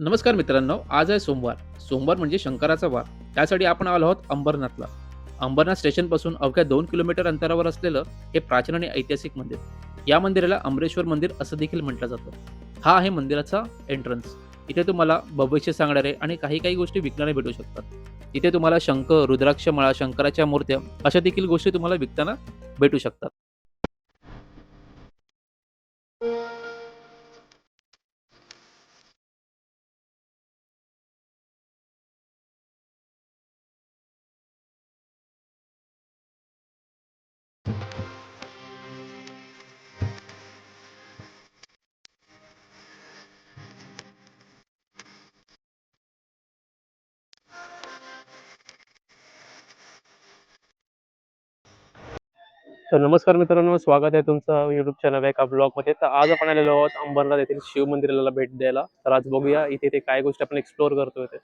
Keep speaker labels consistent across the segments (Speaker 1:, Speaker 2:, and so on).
Speaker 1: नमस्कार मित्रांनो आज आहे सोमवार. सोमवार म्हणजे शंकराचा वार. त्यासाठी आपण आलो आहोत अंबरनाथला. अंबरनाथ स्टेशनपासून अवघ्या दोन किलोमीटर अंतरावर असलेलं हे प्राचीन आणि ऐतिहासिक मंदिर. या मंदिराला अमरेश्वर मंदिर असं देखील म्हटलं जातं. हा आहे मंदिराचा एंट्रन्स इथे तुम्हाला भविष्य सांगणारे आणि काही काही गोष्टी विकणारे भेटू शकतात. इथे तुम्हाला शंख रुद्राक्ष मळा शंकराच्या मूर्त्या अशा देखील गोष्टी तुम्हाला विकताना भेटू शकतात.
Speaker 2: तर नमस्कार मित्रांनो स्वागत आहे तुमचं युट्यूब चॅनल एका ब्लॉगमध्ये तर आज आपण आलेलो आहोत अंबरनाथ येथील शिव मंदिराला भेट द्यायला. तर आज बघूया इथे ते काय गोष्टी आपण एक्सप्लोअर करतोय ते.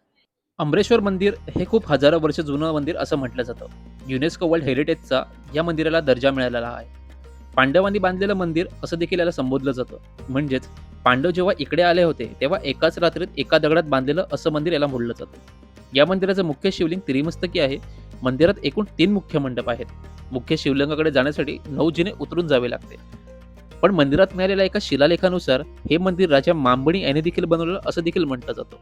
Speaker 1: अंबरेश्वर मंदिर हे खूप हजारो वर्ष जुनं मंदिर असं म्हटलं जातं. युनेस्को वर्ल्ड हेरिटेजचा या मंदिराला दर्जा मिळालेला आहे. पांडवांनी बांधलेलं मंदिर असं देखील याला संबोधलं जातं. म्हणजेच पांडव जेव्हा इकडे आले होते तेव्हा एकाच रात्रीत एका दगडात बांधलेलं असं मंदिर याला म्हटलं जातं. या मंदिराचं मुख्य शिवलिंग त्रिमस्तकी आहे. मंदिरात एकूण तीन मुख्य मंडप आहेत. मुख्य शिवलिंगाकडे जाण्यासाठी नऊ जिने उतरून जावे लागते. पण मंदिरात मिळालेल्या एका शिलालेखानुसार हे मंदिर राजा मांबणी याने देखील बनवलं असं देखील म्हटलं जातं.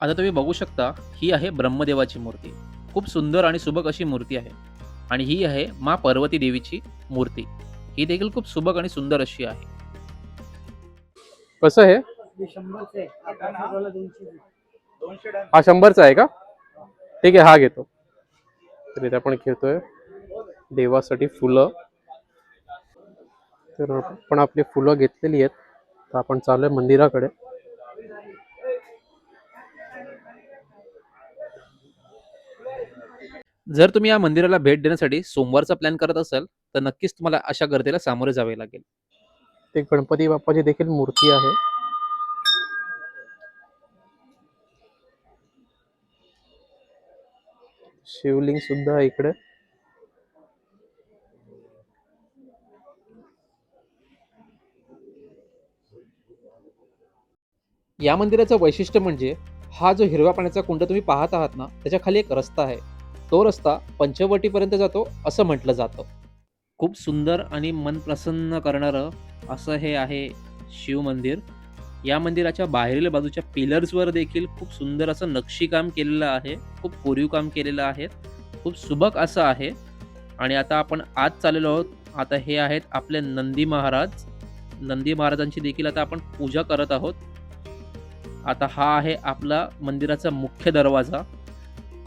Speaker 1: आता तुम्ही बघू शकता ही आहे ब्रह्मदेवाची मूर्ती. खूप सुंदर आणि सुबक अशी मूर्ती आहे. आणि ही आहे मा पार्वती देवीची मूर्ती. ही देखील खूप सुबक आणि सुंदर अशी आहे.
Speaker 2: कसं आहे
Speaker 3: हा शंभरचा आहे
Speaker 2: का? ठीक आहे हा घेतो. तर इथे आपण घेतोय देवासाठी फुलं. तर आपण आपली फुलं घेतलेली आहेत. तर आपण चालूय मंदिराकडे.
Speaker 1: जर तुम्ही या मंदिराला भेट देण्यासाठी सोमवारचा प्लॅन करत असाल तर नक्कीच तुम्हाला अशा गर्दीला सामोरे जावे लागेल.
Speaker 2: ते गणपती बाप्पाची देखील मूर्ती आहे. शिवलिंग सुद्धा आहे इकडे.
Speaker 1: या मंदिराचं वैशिष्ट्य म्हणजे हा जो हिरव्या पाण्याचा कुंड तुम्ही पाहत आहात ना त्याच्याखाली एक रस्ता आहे. तो रस्ता पंचवटीपर्यंत जातो असं म्हटलं जातं. खूप सुंदर आणि मन प्रसन्न करणारं असं हे आहे शिव मंदिर. या मंदिराच्या बाहेरील बाजूच्या पिलर्सवर देखील खूप सुंदर असं नक्षीकाम केलेलं आहे. खूप कोरीव काम केलेलं आहे. खूप सुबक असं आहे. आणि आता आपण आज चाललेलो आहोत. आता हे आहेत आपले नंदी महाराज. नंदी महाराजांची देखील आता आपण पूजा करत आहोत. आता हा आहे आपला मंदिराचा मुख्य दरवाजा.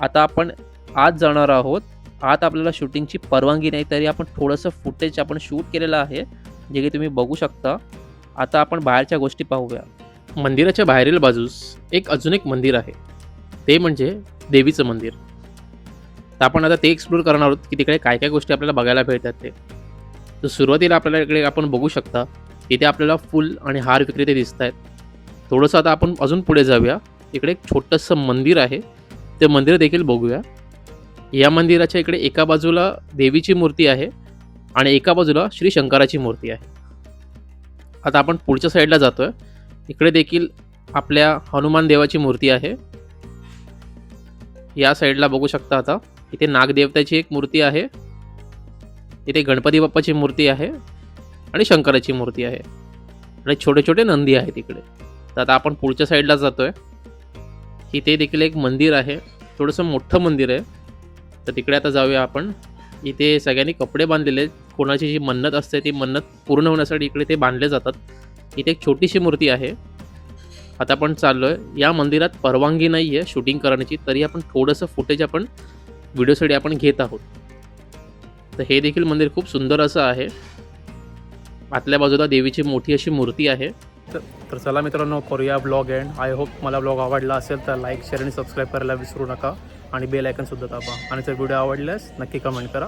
Speaker 1: आता आपण आत जाणार आहोत. आत आपल्याला शूटिंगची परवानगी नाही तरी आपण थोडंसं फुटेज आपण शूट केलेलं आहे जे की तुम्ही बघू शकता. आता आपण बाहेरच्या गोष्टी पाहूया.
Speaker 2: मंदिराच्या बाहेरील बाजूस एक अजून एक मंदिर आहे. ते म्हणजे देवीचं मंदिर. तर आपण आता ते एक्सप्लोर करणार आहोत की तिकडे काय काय गोष्टी आपल्याला बघायला भेटतात ते. तर सुरुवातीला आपल्याला इकडे आपण बघू शकता तिथे आपल्याला फुल आणि हार विक्रेते दिसत आहेत. थोडंसं आता आपण अजून पुढे जाऊया. इकडे एक छोटंसं मंदिर आहे. ते मंदिर देखील बघूया. या मंदिराच्या इकडे एका बाजूला देवीची मूर्ती आहे आणि एका बाजूला श्री शंकराची मूर्ती आहे. आता आपण पुढच्या साईडला जातोय. इकडे देखील आपल्या हनुमान देवाची मूर्ती आहे. या साईडला बघू शकता आता. इथे नागदेवताची एक मूर्ती आहे. इथे गणपती बाप्पाची मूर्ती आहे आणि शंकराची मूर्ती आहे. आणि छोटे छोटे नंदी आहेत इकडे. तर आता आपण पुढच्या साईडला जातोय. इथे देखील एक मंदिर आहे. थोडंसं मोठं मंदिर आहे. तर तिकडे आता जाऊया आपण. इथे सगळ्यांनी कपडे बांधलेले आहेत. कोणाची जी मन्नत असते ती मन्नत पूर्ण होण्यासाठी इकडे ते बांधले जातात. इथे एक छोटीशी मूर्ती आहे. आता आपण चाललो आहे या मंदिरात परवानगी नाही आहे शूटिंग करण्याची तरी आपण थोडंसं फुटेज आपण व्हिडिओसाठी आपण घेत आहोत. तर हे देखील मंदिर खूप सुंदर असं आहे. आतल्या बाजूला देवीची मोठी अशी मूर्ती आहे. तर चला मित्रांनो करूया ब्लॉग एंड आय होप मला ब्लॉग आवडला असेल तर लाईक शेअर आणि सबस्क्राईब करायला विसरू नका. आणि बेल आयकनसुद्धा दाबा. आणि जर व्हिडिओ आवडल्यास नक्की कमेंट करा.